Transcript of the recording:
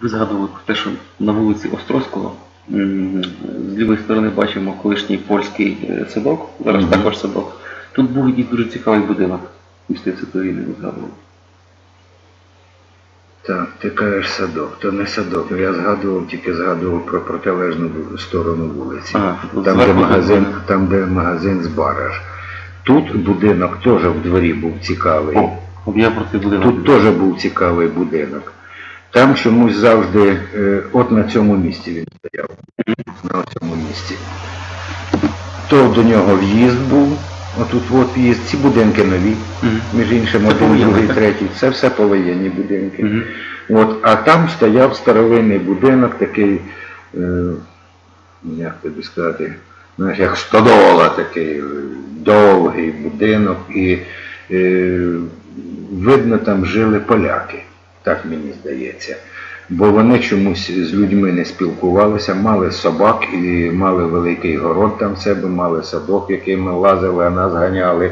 Ви згадували про те, що на вулиці Острозького з лівої сторони бачимо колишній польський е, садок, зараз Мгм. також садок. Тут був якийсь дуже цікавий будинок містився війни, ви згадували. Так, ти кажеш садок, то не садок. Я згадував, тільки згадував про протилежну сторону вулиці. Ага, там, де магазин, там, де магазин з бараж. Тут будинок теж в дворі був цікавий. О, я про цей будинок. Тут теж був цікавий будинок. Там чомусь завжди, е, от на цьому місці він стояв. На цьому місці. То до нього в'їзд був, отут от в'їзд, ці будинки нові, між іншим, один, другий, третій. Це все повоєнні будинки. От, а там стояв старовинний будинок, такий, е, як тобі сказати, знаєш, як стодола такий е, довгий будинок, і е, видно, там жили поляки, так мені здається. Бо вони чомусь з людьми не спілкувалися, мали собак і мали великий город там в себе, мали садок, який ми лазили, а нас ганяли.